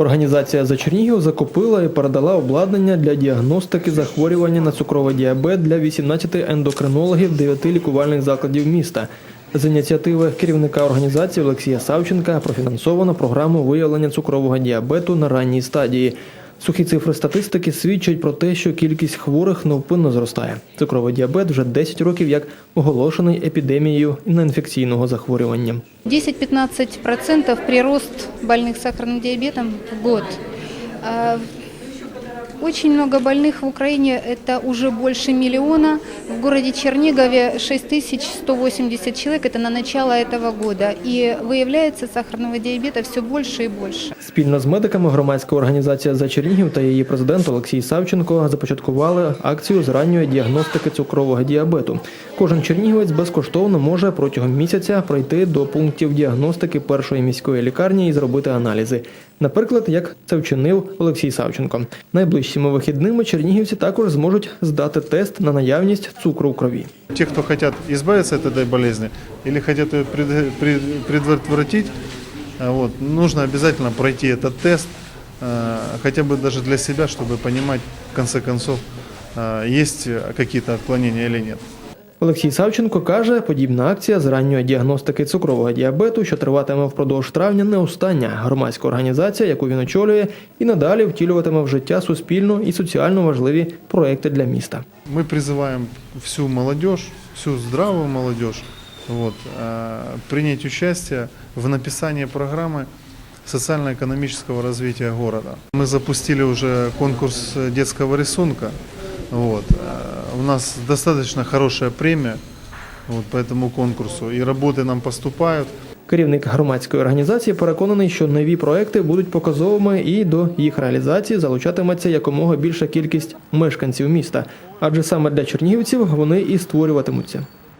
Організація за Чернігів закупила і передала обладнання для діагностики захворювання на цукровий діабет для 18 ендокринологів 9 лікувальних закладів міста. З ініціативи керівника організації Олексія Савченка профінансовано програму виявлення цукрового діабету на ранній стадії. Сухі цифри статистики свідчать про те, що кількість хворих невпинно зростає. Цукровий діабет вже 10 років як оголошений епідемією неінфекційного захворювання. 10-15% прирост больних сахарним діабетом в год. А, Очень много больных в Украине, это уже больше миллиона. В городе Чернигове 6180 человек, это на начало этого года. И выявляется сахарного диабета все больше и больше. Спільно з медиками громадська організація за Чернігів та її президент Олексій Савченко започаткували акцію з ранньої діагностики цукрового діабету. Кожен чернігівець безкоштовно може протягом місяця пройти до пунктів діагностики першої міської лікарні і зробити аналізи. Наприклад, як це вчинив Олексій Савченко. Найближчими вихідними чернігівці також зможуть здати тест на наявність цукру в крові. Те, кто хотят избавиться от этой болезни или хотят ее пред- пред- предотвратить, э, вот, нужно обязательно пройти этот тест, э, хотя бы даже для себя, чтобы понимать, в конце концов, э, есть какие-то отклонения или нет. Олексій Савченко каже, подібна акція з ранньої діагностики цукрового діабету, що триватиме впродовж травня, не остання громадська організація, яку він очолює, і надалі втілюватиме в життя суспільно і соціально важливі проекти для міста. Мы призываем всю молодежь, всю здравую молодежь, вот, э, принять участие в написании программы социально-экономического развития города. Мы запустили уже конкурс э, детского рисунка. Вот. э, У нас достаточно хорошая премия вот, по этому конкурсу, и работы нам поступают. Керівник громадської організації переконаний, що нові проекти будуть показовими і до їх реалізації залучатиметься якомога більша кількість мешканців міста, адже саме для чернігівців вони і створюватимуться.